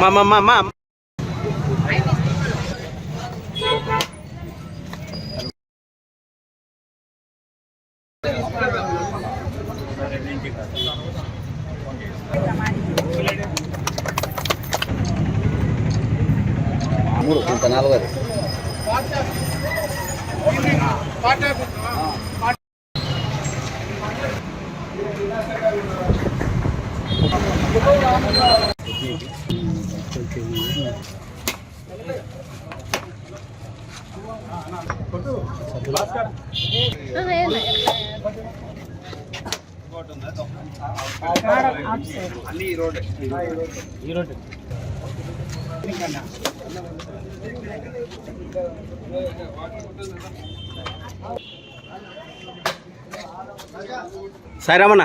మా మా మా మా మూడు ఇంత నాలుగోది సాయిరామన్న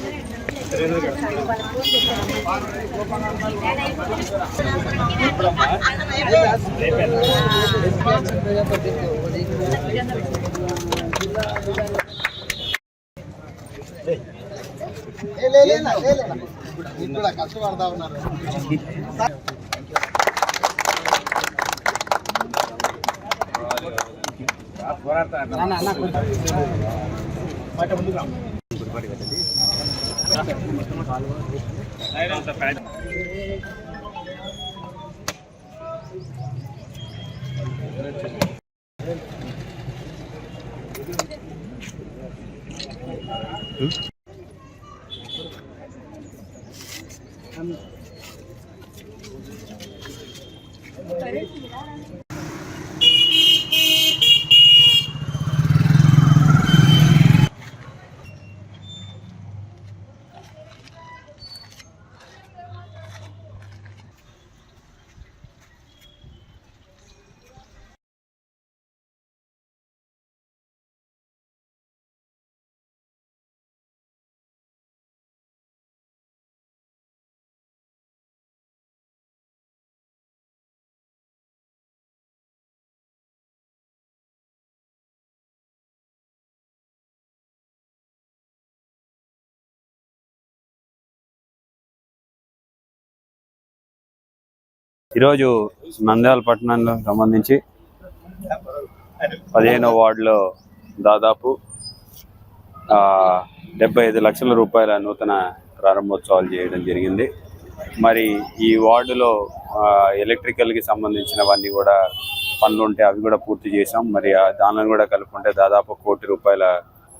ఓకే కష్టపడతా ఉన్నారు हम ఈరోజు నంద్యాల పట్టణంలో సంబంధించి పదిహేనో వార్డులో దాదాపు డెబ్బై ఐదు లక్షల రూపాయల నూతన ప్రారంభోత్సవాలు చేయడం జరిగింది. మరి ఈ వార్డులో ఎలక్ట్రికల్కి సంబంధించినవన్నీ కూడా పనులు ఉంటే అవి కూడా పూర్తి చేసాం మరి దానిని కూడా కలుపుకుంటే దాదాపు కోటి రూపాయల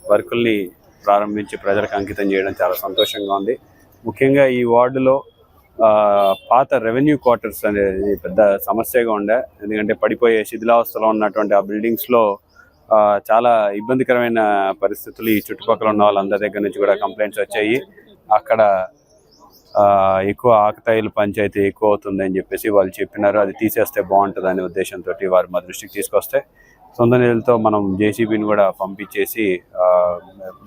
వర్కుల్ని ప్రారంభించి ప్రజలకు అంకితం చేయడం చాలా సంతోషంగా ఉంది. ముఖ్యంగా ఈ వార్డులో పాత రెవెన్యూ క్వార్టర్స్ అనేది పెద్ద సమస్యగా ఉండే. ఎందుకంటే పడిపోయే శిథిలావస్థలో ఉన్నటువంటి ఆ బిల్డింగ్స్లో చాలా ఇబ్బందికరమైన పరిస్థితులు ఈ చుట్టుపక్కల ఉన్న వాళ్ళందరి దగ్గర నుంచి కూడా కంప్లైంట్స్ వచ్చాయి. అక్కడ ఎక్కువ ఆకతాయిల పంచాయతీ ఎక్కువ అవుతుందని చెప్పేసి వాళ్ళు చెప్పినారు. అది తీసేస్తే బాగుంటుంది అనే ఉద్దేశంతో వారు మా దృష్టికి తీసుకొస్తే సొంత నిధులతో మనం జేసీబీని కూడా పంపించేసి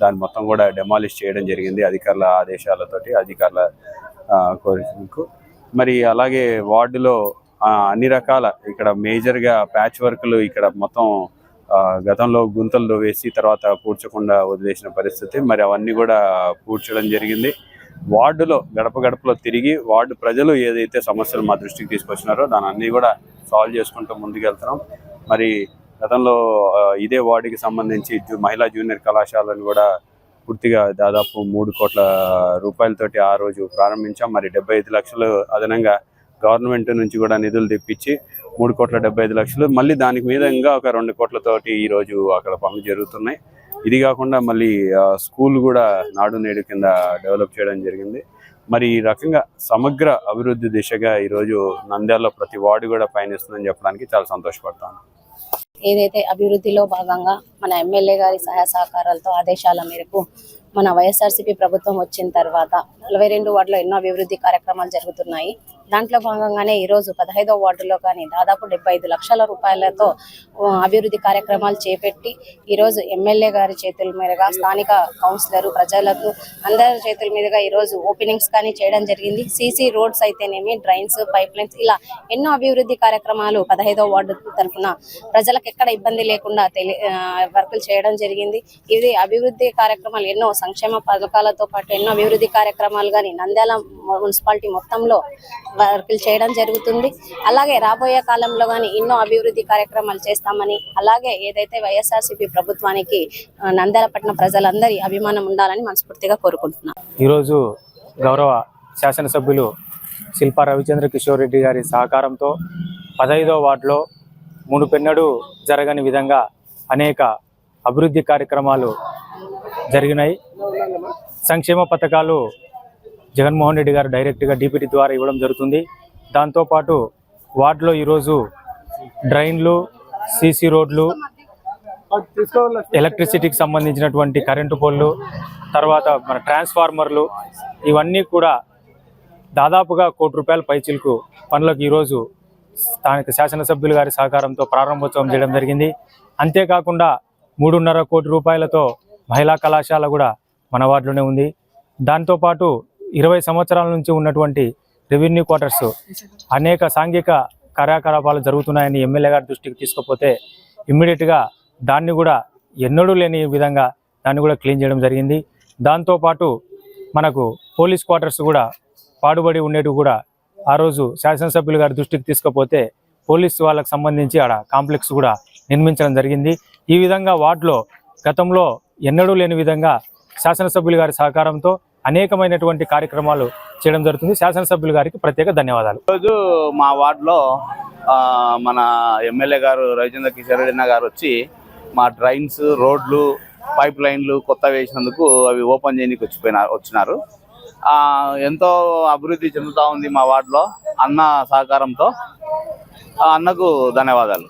దాన్ని మొత్తం కూడా డెమాలిష్ చేయడం జరిగింది. అధికారుల ఆదేశాలతోటి అధికారుల కోరికకు మరి అలాగే వార్డులో అన్ని రకాల ఇక్కడ మేజర్గా ప్యాచ్ వర్క్లు ఇక్కడ మొత్తం గతంలో గుంతలు వేసి తర్వాత పూడ్చకుండా వదిలేసిన పరిస్థితి. మరి అవన్నీ కూడా పూడ్చడం జరిగింది. వార్డులో గడప గడపలో తిరిగి వార్డు ప్రజలు ఏదైతే సమస్యలు మా దృష్టికి తీసుకొచ్చినారో దాని అన్నీ కూడా సాల్వ్ చేసుకుంటూ ముందుకెళ్తున్నాం. మరి గతంలో ఇదే వార్డుకి సంబంధించి మహిళా జూనియర్ కళాశాలను కూడా పూర్తిగా దాదాపు మూడు కోట్ల రూపాయలతోటి ఆ రోజు ప్రారంభించాం. మరి డెబ్బై ఐదు లక్షలు అదనంగా గవర్నమెంట్ నుంచి కూడా నిధులు తెప్పించి మూడు కోట్ల డెబ్బై ఐదు లక్షలు. మళ్ళీ దానికి మీద ఇంకా ఒక రెండు కోట్లతోటి ఈ రోజు అక్కడ పనులు జరుగుతున్నాయి. ఇది కాకుండా మళ్ళీ స్కూల్ కూడా నాడు నేడు కింద డెవలప్ చేయడం జరిగింది. మరి ఈ రకంగా సమగ్ర అభివృద్ధి దిశగా ఈరోజు నంద్యాలలో ప్రతి వార్డు కూడా పయనిస్తుందని చెప్పడానికి చాలా సంతోషపడతాను. ఏదైతే అభివృద్ధిలో భాగంగా మన ఎమ్మెల్యే గారి సహాయ సహకారాలతో ఆదేశాల మేరకు మన వైఎస్ఆర్సీపీ ప్రభుత్వం వచ్చిన తర్వాత నలభై రెండు వార్డులో ఎన్నో అభివృద్ధి కార్యక్రమాలు జరుగుతున్నాయి. దాంట్లో భాగంగానే ఈరోజు పదహైదో వార్డులో కానీ దాదాపు డెబ్బై ఐదు లక్షల రూపాయలతో అభివృద్ధి కార్యక్రమాలు చేపట్టి ఈరోజు ఎమ్మెల్యే గారి చేతుల మీదుగా స్థానిక కౌన్సిలర్ ప్రజలకు అందరి చేతుల మీదుగా ఈరోజు ఓపెనింగ్స్ కానీ చేయడం జరిగింది. సీసీ రోడ్స్ అయితేనేమి డ్రైన్స్ పైప్ లైన్స్ ఇలా ఎన్నో అభివృద్ధి కార్యక్రమాలు పదహైదో వార్డు తరఫున ప్రజలకు ఎక్కడ ఇబ్బంది లేకుండా తెలి వర్కులు చేయడం జరిగింది. ఇది అభివృద్ధి కార్యక్రమాలు ఎన్నో సంక్షేమ పథకాలతో పాటు ఎన్నో అభివృద్ధి కార్యక్రమాలు కానీ నంద్యాల మున్సిపాలిటీ మొత్తంలో వర్కులు చేయడం జరుగుతుంది. అలాగే రాబోయే కాలంలో కానీ ఎన్నో అభివృద్ధి కార్యక్రమాలు చేస్తామని అలాగే ఏదైతే వైఎస్ఆర్సీపీ ప్రభుత్వానికి ఆ, ప్రజలందరి అభిమానం ఉండాలని మనస్ఫూర్తిగా కోరుకుంటున్నాను ఈరోజు గౌరవ శాసనసభ్యులు శిల్పా రవిచంద్ర కిషోర్ రెడ్డి గారి సహకారంతో పదహైదో వార్డులో మునుపెన్నడూ జరగని విధంగా అనేక అభివృద్ధి కార్యక్రమాలు జరిగినాయి. సంక్షేమ పథకాలు జగన్మోహన్ రెడ్డి గారు డైరెక్ట్గా డీపీటీ ద్వారా ఇవ్వడం జరుగుతుంది. దాంతోపాటు వార్డులో ఈరోజు డ్రైన్లు సీసీ రోడ్లు ఎలక్ట్రిసిటీకి సంబంధించినటువంటి కరెంటు పోల్లు తర్వాత మన ట్రాన్స్ఫార్మర్లు ఇవన్నీ కూడా దాదాపుగా కోటి రూపాయల పైచిలకు పనులకు ఈరోజు స్థానిక శాసనసభ్యులు గారి సహకారంతో ప్రారంభోత్సవం చేయడం జరిగింది. అంతేకాకుండా మూడున్నర కోటి రూపాయలతో మహిళా కళాశాల కూడా మన వార్డులోనే ఉంది. దాంతోపాటు ఇరవై సంవత్సరాల నుంచి ఉన్నటువంటి రెవెన్యూ క్వార్టర్స్ అనేక సాంఘిక కార్యకలాపాలు జరుగుతున్నాయని ఎమ్మెల్యే గారి దృష్టికి తీసుకుపోతే ఇమ్మీడియట్గా దాన్ని కూడా ఎన్నడూ లేని విధంగా దాన్ని కూడా క్లీన్ చేయడం జరిగింది. దాంతోపాటు మనకు పోలీస్ క్వార్టర్స్ కూడా పాడుబడి ఉండేటివి కూడా ఆ రోజు శాసనసభ్యులు గారి దృష్టికి తీసుకుపోతే పోలీస్ వాళ్ళకు సంబంధించి ఆడ కాంప్లెక్స్ కూడా నిర్మించడం జరిగింది. ఈ విధంగా వార్డులో గతంలో ఎన్నడూ లేని విధంగా శాసనసభ్యులు గారి సహకారంతో అనేకమైనటువంటి కార్యక్రమాలు చేయడం జరుగుతుంది. శాసనసభ్యులు గారికి ప్రత్యేక ధన్యవాదాలు. రోజు మా వార్డులో మన ఎమ్మెల్యే గారు రవిచంద్ర కిషోర్ రెడ్డి గారు వచ్చి మా డ్రైన్స్ రోడ్లు పైప్ లైన్లు కొత్త వేసినందుకు అవి ఓపెన్ చేయడానికి వచ్చిపోయినారు వచ్చినారు. ఎంతో అభివృద్ధి చెందుతూ ఉంది మా వార్డులో అన్న సహకారంతో. ఆ అన్నకు ధన్యవాదాలు.